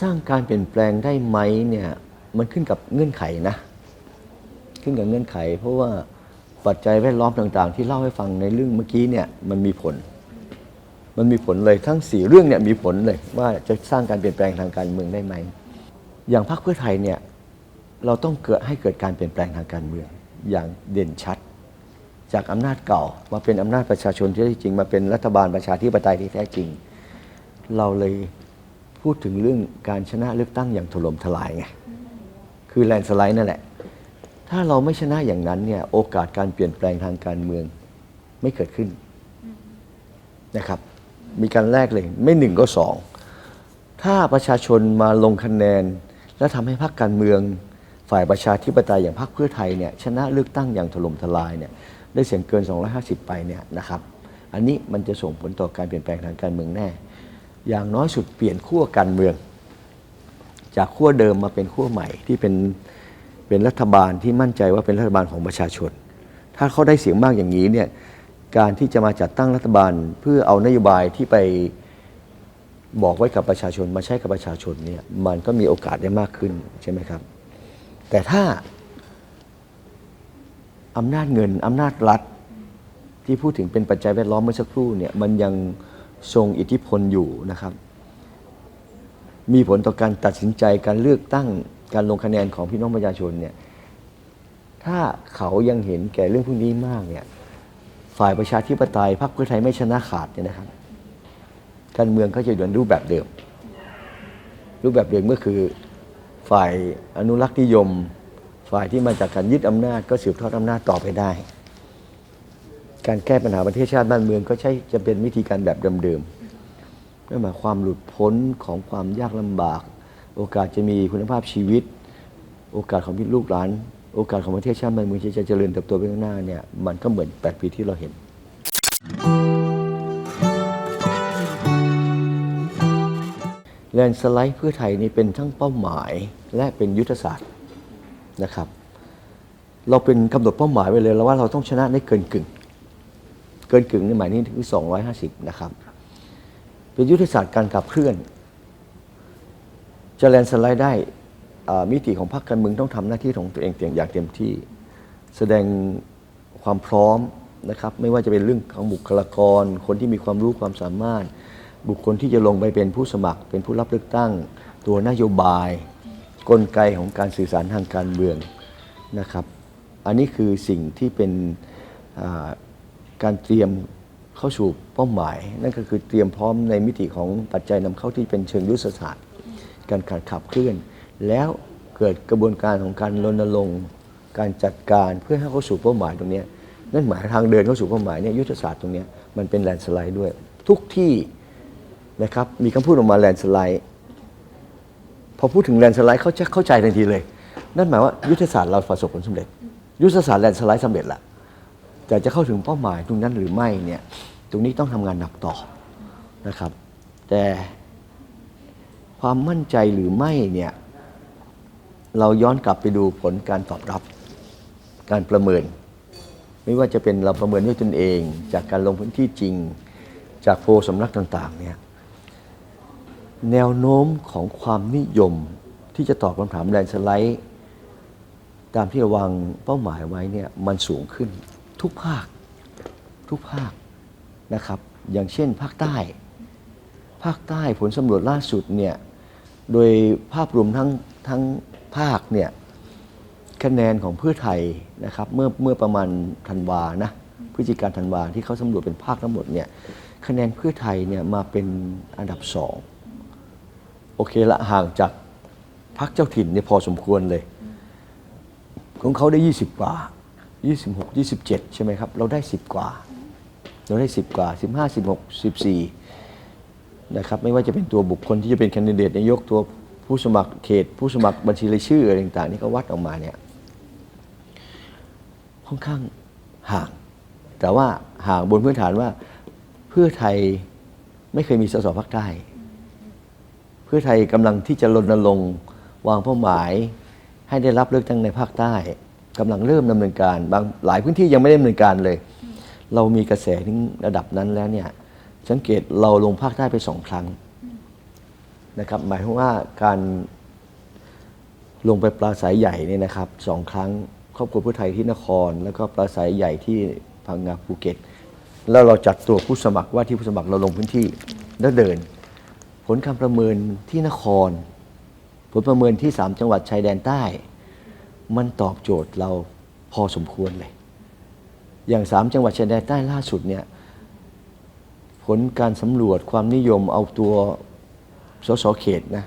สร้างการเปลี่ยนแปลงได้ไหมเนี่ยมันขึ้นกับเงื่อนไขนะ ขึ้นกับเงื่อนไข เพราะว่าปัจจัยแวดล้อมต่าง ๆ ที่เล่าให้ฟังในเรื่องเมื่อกี้เนี่ยมันมีผล มันมีผลเลยทั้งสี่เรื่องเนี่ยมีผลเลยว่าจะสร้างการเปลี่ยนแปลงทางการเมืองได้ไหมอย่างพรรคเพื่อไทยเนี่ยเราต้องเกิดให้เกิดการเปลี่ยนแปลงทางการเมืองอย่างเด่นชัด จากอำนาจเก่ามาเป็นอำนาจประชาชนที่แท้จริง มาเป็นรัฐบาลประชาธิปไตยที่แท้จริง เราเลย พูดถึงเรื่องการชนะเลือกตั้งอย่างถล่มทลายไงคือแลนสไลด์นั่นแหละ ถ้าเราไม่ชนะอย่างนั้นเนี่ยโอกาสการเปลี่ยนแปลงทางการเมืองไม่เกิดขึ้นนะครับ มีการแลกเลย ไม่หนึ่งก็สอง ถ้าประชาชนมาลงคะแนน และทำให้พรรคการเมือง ฝ่ายประชาธิปไตยอย่างพรรคเพื่อไทยเนี่ยชนะเลือกตั้งอย่างถล่มทลายเนี่ยได้เสียงเกิน 250 ไปเนี่ยนะครับ อันนี้มันจะส่งผลต่อการเปลี่ยนแปลงทางการเมืองแน่ อย่างน้อยสุดเปลี่ยนขั้วการเมือง จากขั้วเดิมมาเป็นขั้วใหม่ที่เป็นเป็นรัฐบาลที่มั่นใจว่าเป็นรัฐบาลของประชาชน ถ้าเขาได้เสียงมากอย่างนี้เนี่ยการที่จะมาจัดตั้งรัฐบาลเพื่อเอานโยบายที่ไปบอกไว้กับประชาชนมาใช้กับประชาชนเนี่ยมันก็มีโอกาสได้มากขึ้นใช่ไหมครับ แต่ถ้าอำนาจเงินอำนาจรัฐที่พูดถึงเป็นปัจจัยแวดล้อมเมื่อสักครู่เนี่ยมันยัง ทรงอิทธิพลอยู่นะครับ มีผลต่อการตัดสินใจการเลือกตั้งการลงคะแนนของพี่น้องประชาชนเนี่ยถ้าเขายังเห็นแก่เรื่องพวกนี้มากเนี่ยฝ่ายประชาธิปไตยพรรคเพื่อไทยไม่ชนะขาดเนี่ยนะครับ การเมืองก็จะอยู่ในรูปแบบเดิม รูปแบบเดิมก็คือฝ่ายอนุรักษ์นิยม ฝ่ายที่มาจากการยึดอำนาจก็สืบทอดอำนาจต่อไปได้ การแก้ปัญหาประเทศชาติบ้านเมืองก็ใช่จะเป็นวิธีการแบบเดิมๆนั่นหมายความหลุดพ้นของความยากลำบาก โอกาสจะมีคุณภาพชีวิต โอกาสของพี่ลูกหลาน โอกาสของประเทศชาติบ้านเมืองที่จะเจริญเติบโตไปข้างหน้าเนี่ยมันก็เหมือน 8 ปีที่เราเห็น แลนสไลด์เพื่อไทยนี่เป็นทั้งเป้าหมายและเป็นยุทธศาสตร์นะครับ เราเป็นกำหนดเป้าหมายไว้เลยแล้วว่าเราต้องชนะได้เกินกึ่ง เกินกึ่งในหมายนี้คือ 250 นะครับ เป็นยุทธศาสตร์การขับเคลื่อน จะแลนสไลด์ได้มิติของพรรคการเมืองต้องทำหน้าที่ของตัวเองเต็มอย่างเต็มที่ แสดงความพร้อมนะครับไม่ว่าจะเป็นเรื่องของบุคลากร คนที่มีความรู้ความสามารถ บุคคลที่จะลงไปเป็นผู้สมัคร เป็นผู้รับเลือกตั้ง ตัวนโยบาย กลไกของการสื่อสารทางการเมืองนะครับ อันนี้คือสิ่งที่เป็น การเตรียมเข้าสู่เป้าหมาย นั่นก็คือเตรียมพร้อมในมิติของปัจจัยนำเข้าที่เป็นเชิงยุทธศาสตร์ การขัดขับเคลื่อน แล้วเกิดกระบวนการของการรณรงค์การจัดการเพื่อให้เข้าสู่เป้าหมายตรงนี้นั่นหมายทางเดินเข้าสู่เป้าหมายเนี่ยยุทธศาสตร์ตรงนี้มันเป็นแลนสไลด์ด้วย ทุกที่นะครับมีคำพูดออกมาแลนสไลด์พอพูดถึงแลนสไลด์เขาจะเข้าใจทันทีเลย นั่นหมายว่ายุทธศาสตร์เราประสบผลสำเร็จ ยุทธศาสตร์แลนสไลด์สำเร็จละ แต่จะเข้าถึงเป้าหมายตรงนั้นหรือไม่เนี่ยตรงนี้ต้องทำงานหนักต่อนะครับ แต่ความมั่นใจหรือไม่เนี่ยเราย้อนกลับไปดูผลการตอบรับ การประเมิน ไม่ว่าจะเป็นเราประเมินด้วยตนเอง จากการลงพื้นที่จริง จากโพลสำนักต่างๆเนี่ยแนวโน้มของความนิยมที่จะตอบคำถามแลน์สไลด์ ตามที่เราวางเป้าหมายไว้เนี่ยมันสูงขึ้น ทุกภาคทุกภาคนะครับ อย่างเช่นภาคใต้ ภาคใต้ผลสำรวจล่าสุดเนี่ยโดยภาพรวมทั้งทั้งภาคเนี่ยคะแนนของเพื่อไทยนะครับเมื่อเมื่อประมาณธันวานะพฤศจิกาธันวาที่เขาสำรวจเป็นภาคทั้งหมดเนี่ยคะแนนเพื่อไทยเนี่ยมาเป็นอันดับสองโอเคละห่างจากพรรคเจ้าถิ่นเนี่ยพอสมควรเลย ของเขาได้ 20 กว่า 26 27 ใช่ไหมครับ เราได้ 10 กว่า เราได้ 10 กว่า 15 16 14 นะครับ ไม่ว่าจะเป็นตัวบุคคลที่จะเป็นแคนดิเดตนายกตัวผู้สมัครเขต ผู้สมัครบัญชีรายชื่ออะไรต่างๆ นี่ก็วัดออกมาเนี่ยค่อนข้างห่าง แต่ว่าห่างบนพื้นฐานว่าเพื่อไทยไม่เคยมีสสภาคใต้เพื่อไทยกำลังที่จะรณรงค์วางเป้าหมายให้ได้รับเลือกตั้งในภาคใต้ กำลังเริ่มดำเนินการ บางหลายพื้นที่ยังไม่ได้ดำเนินการเลย เรามีกระแสถึงระดับนั้นแล้วเนี่ยสังเกตเราลงภาคใต้ไปสองครั้งนะครับหมายความว่าการลงไปปราศัยใหญ่เนี่ยนะครับสองครั้งครอบครัวเพื่อไทยที่นคร แล้วก็ปราศัยใหญ่ที่พังงาภูเก็ต แล้วเราจัดตัวผู้สมัครว่าที่ผู้สมัครเราลงพื้นที่แล้วเดิน ผลการประเมินที่นคร ผลประเมินที่สามจังหวัดชายแดนใต้ มันตอบโจทย์เราพอสมควรเลย อย่างสามจังหวัดชายแดนใต้ล่าสุดเนี่ยผลการสำรวจความนิยมเอาตัวสสเขตนะ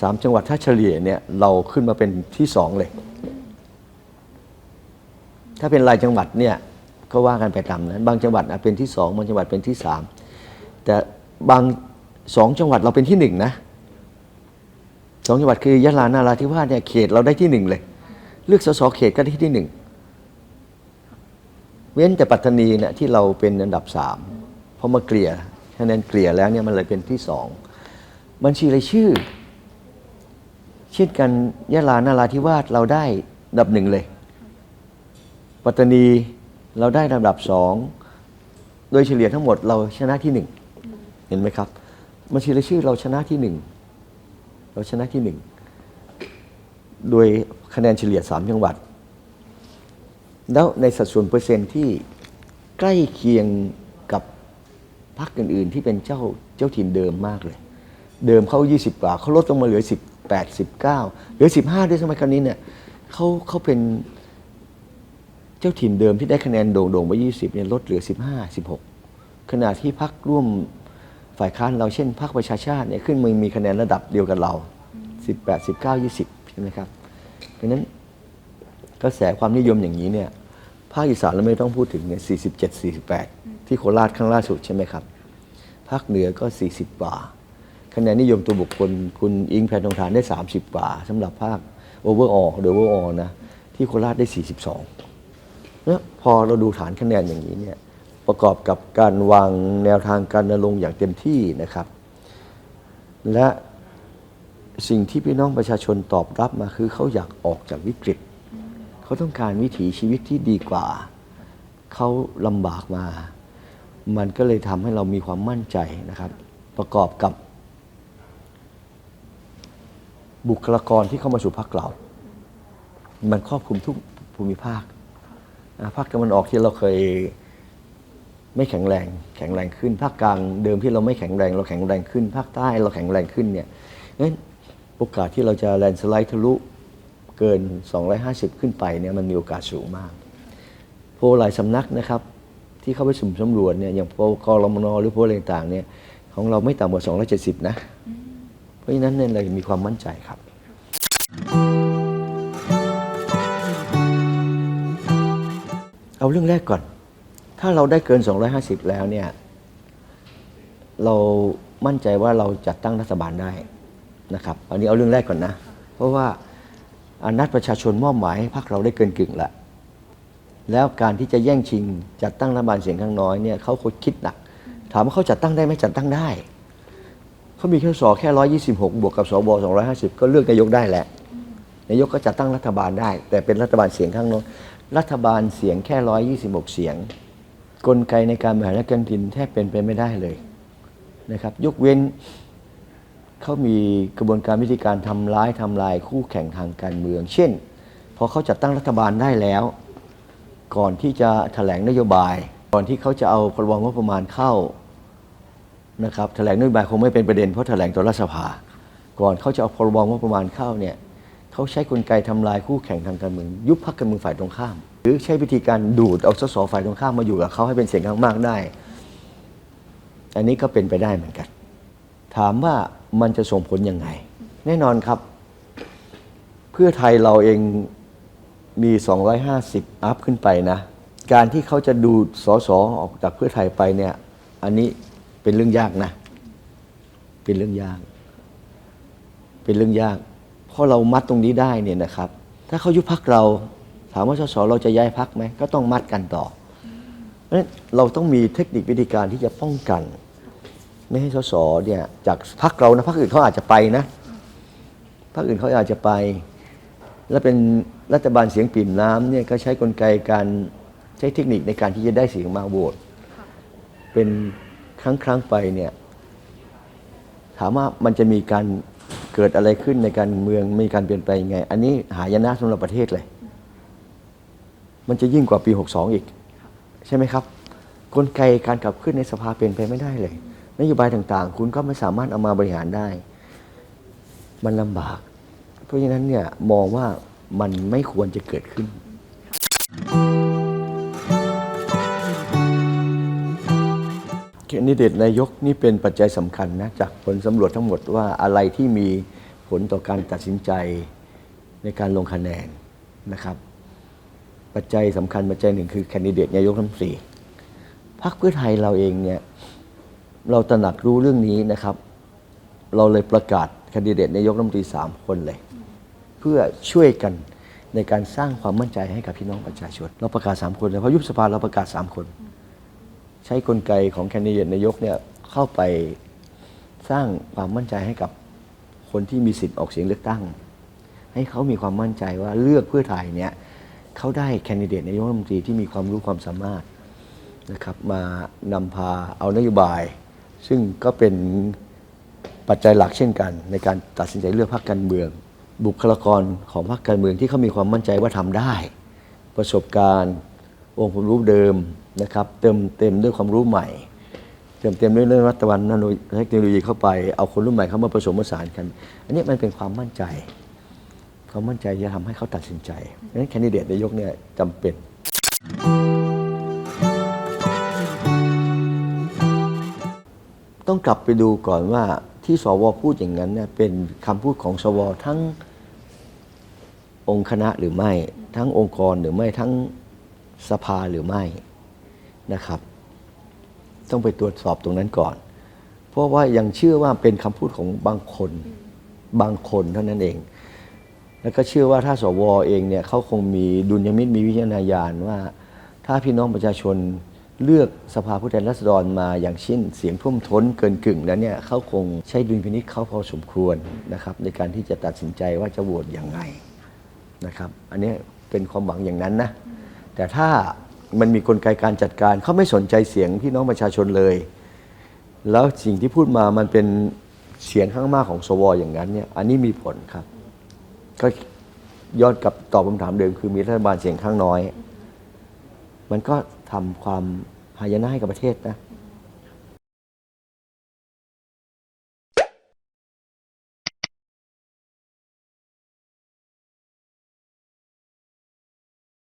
สามจังหวัดถ้าเฉลี่ยเนี่ยเราขึ้นมาเป็นที่สองเลย ถ้าเป็นรายจังหวัดเนี่ยก็ว่ากันไปตามนั้น บางจังหวัดอาจเป็นที่สองบางจังหวัดเป็นที่สามแต่บางสองจังหวัดเราเป็นที่หนึ่งนะสองจังหวัดคือยะลานาราธิวาสเนี่ยเขตเราได้ที่หนึ่งเลย เลือกสสเขตก็ได้ที่หนึ่งเว้นแต่ปัตตานีเนี่ยที่เราเป็นอันดับสามพอมาเกลี่ยคะแนนเกลี่ยแล้วเนี่ยมันเลยเป็นที่สองบัญชีรายชื่อ เช่นกันยะลานาราธิวาสเราได้อันดับหนึ่งเลย ปัตตานีเราได้ลำดับสองโดยเฉลี่ยทั้งหมดเราชนะที่หนึ่งเห็นไหมครับบัญชีรายชื่อเราชนะที่หนึ่งเราชนะที่หนึ่ง โดยคะแนนเฉลี่ยสามจังหวัด แล้วในสัดส่วนเปอร์เซ็นต์ที่ใกล้เคียงกับพรรคอื่น ๆ ที่เป็นเจ้าเจ้าถิ่นเดิมมากเลย เดิมเขา 20 กว่าเขาลดลงมาเหลือ 18 19 เหลือ 15 ด้วยสมัยครั้นี้เนี่ยเขาเขาเป็นเจ้าถิ่นเดิมที่ได้คะแนนโด่งๆไป20เนี่ยลดเหลือ 15 16 ขณะที่พรรคร่วมฝ่ายค้านเราเช่นพรรคประชาชาติเนี่ยขึ้นมามีคะแนนระดับเดียวกับเรา 18 19 20 ช่ไหมครับเพราะนั้นกระแสความนิยมอย่างนี้เนี่ยภาคอีสานเราไม่ต้องพูดถึงเนี่ย47 48 ที่โคราชครั้งล่าสุดใช่ไหมครับภาคเหนือก็ 40กว่าคะแนนนิยมตัวบุคคลคุณอิงแพทองทานได้ 30กว่าสำหรับภาคโอเวอร์ออลหรือโอเวอร์ออลนะที่โคราชได้ 42เนี่ยพอเราดูฐานคะแนนอย่างนี้เนี่ยประกอบกับการวางแนวทางการดำรงอย่างเต็มที่นะครับ และ สิ่งที่พี่น้องประชาชนตอบรับมาคือเขาอยากออกจากวิกฤต เขาต้องการวิถีชีวิตที่ดีกว่า เขาลำบากมา มันก็เลยทำให้เรามีความมั่นใจนะครับ ประกอบกับ บุคลากรที่เข้ามาสู่พรรคเรา มันครอบคลุมทุกภูมิภาคภาคตะวันออกที่เราเคยไม่แข็งแรง แข็งแรงขึ้น ภาคกลางเดิมที่เราไม่แข็งแรง เราแข็งแรงขึ้น ภาคใต้เราแข็งแรงขึ้นเนี่ยงั้น โอกาสที่เราจะแลนสไลด์ทะลุเกิน 250 ขึ้นไปเนี่ยมันมีโอกาสสูงมาก โพลหลายสำนักนะครับ ที่เข้าไปสุ่มสำรวจเนี่ยอย่างโพลกรมนหรือโพลอะไรต่างๆเนี่ยของเราไม่ต่ำกว่า 270 นะ เพราะฉะนั้นเนี่ยเรามีความมั่นใจครับเอาเรื่องแรกก่อน ถ้าเราได้เกิน 250 แล้วเนี่ย เรามั่นใจว่าเราจัดตั้งรัฐบาลได้ นะครับอันนี้เอาเรื่องแรกก่อนนะ เพราะว่าอนัดประชาชนมอบหมายให้พรรคเราได้เกินกึ่งละแล้วการที่จะแย่งชิงจัดตั้งรัฐบาลเสียงข้างน้อยเนี่ยเขาคิดหนัก ถามว่าเขาจัดตั้งได้ไหมจัดตั้งได้ เขามีแค่สอแค่126บวกกับสบ250ก็เลือกนายกได้แหละนายกก็จัดตั้งรัฐบาลได้ แต่เป็นรัฐบาลเสียงข้างน้อยรัฐบาลเสียงแค่126เสียง กลไกในการบริหารราชการแผ่นดินแทบเป็นไปไม่ได้เลยนะครับ ยกเว้น เขามีกระบวนการวิธีการทำร้ายทำลายคู่แข่งทางการเมือง เช่น พอเขาจัดตั้งรัฐบาลได้แล้ว ก่อนที่จะแถลงนโยบาย ก่อนที่เขาจะเอาพรบงบประมาณเข้านะครับแถลงนโยบายคงไม่เป็นประเด็นเพราะแถลงต่อรัฐสภา ก่อนเขาจะเอาพรบงบประมาณเข้าเนี่ยเขาใช้กลไกทำลายคู่แข่งทางการเมือง ยุบพรรคการเมืองฝ่ายตรงข้าม หรือใช้วิธีการดูดเอาสสฝ่ายตรงข้ามมาอยู่กับเขาให้เป็นเสียงข้างมากได้ อันนี้ก็เป็นไปได้เหมือนกัน ถามว่า มันจะส่งผลยังไง แน่นอนครับ เพื่อไทยเราเองมี 250 อัพขึ้นไปนะ การที่เขาจะดูดสสออกจากเพื่อไทยไปเนี่ย อันนี้เป็นเรื่องยากนะ เป็นเรื่องยาก เป็นเรื่องยาก เพราะเรามัดตรงนี้ได้เนี่ยนะครับ ถ้าเขายุบพักเราถามว่าสสเราจะย้ายพักไหมก็ต้องมัดกันต่อเพราะฉะนั้นเราต้องมีเทคนิควิธีการที่จะป้องกัน ไม่ให้สสเนี่ยจากพักเรานะพักอื่นเขาอาจจะไปนะพักอื่นเขาอาจจะไป และเป็นรัฐบาลเสียงปิ่มน้ำเนี่ยก็ใช้กลไกการใช้เทคนิคในการที่จะได้เสียงมาโหวตเป็นครั้งครั้งไปเนี่ยถามว่ามันจะมีการเกิดอะไรขึ้นในการเมืองมีการเปลี่ยนแปลงยังไง อันนี้หายนะสำหรับประเทศเลย มันจะยิ่งกว่าปี 62 อีก ใช่ไหมครับ กลไกการขับเคลื่อนในสภาเป็นไปไม่ได้เลย นโยบายต่างๆ คุณก็ไม่สามารถเอามาบริหารได้ มันลำบาก เพราะฉะนั้นเนี่ยมองว่ามันไม่ควรจะเกิดขึ้นแคนดิเดตนายกนี่เป็นปัจจัยสำคัญนะจากผลสำรวจทั้งหมดว่าอะไรที่มีผลต่อการตัดสินใจในการลงคะแนนนะครับ ปัจจัยสำคัญปัจจัยหนึ่งคือแคนดิเดตนายกรัฐมนตรีพรรคเพื่อไทยเราเองเนี่ย เราตระหนักรู้เรื่องนี้นะครับ เราเลยประกาศคนดิเดตนายกรัฐมนตรีสามคนเลย เพื่อช่วยกันในการสร้างความมั่นใจให้กับพี่น้องประชาชน เราประกาศสามคนเลยเพราะยุบสภาเราประกาศสามคน ใช้กลไกของแคนดิเดตนายกเนี่ยเข้าไปสร้างความมั่นใจให้กับคนที่มีสิทธิ์ออกเสียงเลือกตั้ง ให้เขามีความมั่นใจว่าเลือกเพื่อไทยเนี่ยเขาได้แคนดิเดตนายกรัฐมนตรีที่มีความรู้ความสามารถนะครับมานำพาเอานโยบาย ซึ่งก็เป็นปัจจัยหลักเช่นกัน ในการตัดสินใจเลือกพรรคการเมือง บุคลากรของพรรคการเมืองที่เขามีความมั่นใจว่าทำได้ ประสบการณ์ องค์ความรู้เดิมนะครับ เติมเต็มด้วยความรู้ใหม่ เติมเต็มด้วยเรื่องรัตวันนโนเทคโนโลยีเข้าไปเอาคนรุ่นใหม่เข้ามาผสมผสานกัน อันนี้มันเป็นความมั่นใจความมั่นใจจะทำให้เขาตัดสินใจดังนั้นแคนดิเดตนายกเนี่ยจำเป็น ต้องกลับไปดูก่อนว่าที่สวพูดอย่างนั้นเนี่ยเป็นคำพูดของสวทั้งองค์คณะหรือไม่ ทั้งองค์กรหรือไม่ทั้งสภาหรือไม่นะครับ ต้องไปตรวจสอบตรงนั้นก่อน เพราะว่ายังเชื่อว่าเป็นคำพูดของบางคนบางคนเท่านั้นเอง แล้วก็เชื่อว่าถ้าสวเองเนี่ยเขาคงมีดุลยมิตรมีวิจารณญาณว่า ถ้าพี่น้องประชาชน เลือกสภาผู้แทนราษฎรมาอย่างเช่น เสียงท่วมท้นเกินกึ่งแล้วเนี่ยเขาคงใช้ดุลพินิจเขาพอสมควรนะครับในการที่จะตัดสินใจว่าจะโหวตอย่างไรนะครับอันนี้เป็นความหวังอย่างนั้นนะแต่ถ้ามันมีกลไกการจัดการเขาไม่สนใจเสียงพี่น้องประชาชนเลย แล้วสิ่งที่พูดมามันเป็นเสียงข้างมากของสวอย่างนั้นเนี่ยอันนี้มีผลครับ ก็ย้อนกลับตอบคำถามเดิมคือมีรัฐบาลเสียงข้างน้อย มันก็ ทำความหายนะให้กับประเทศนะ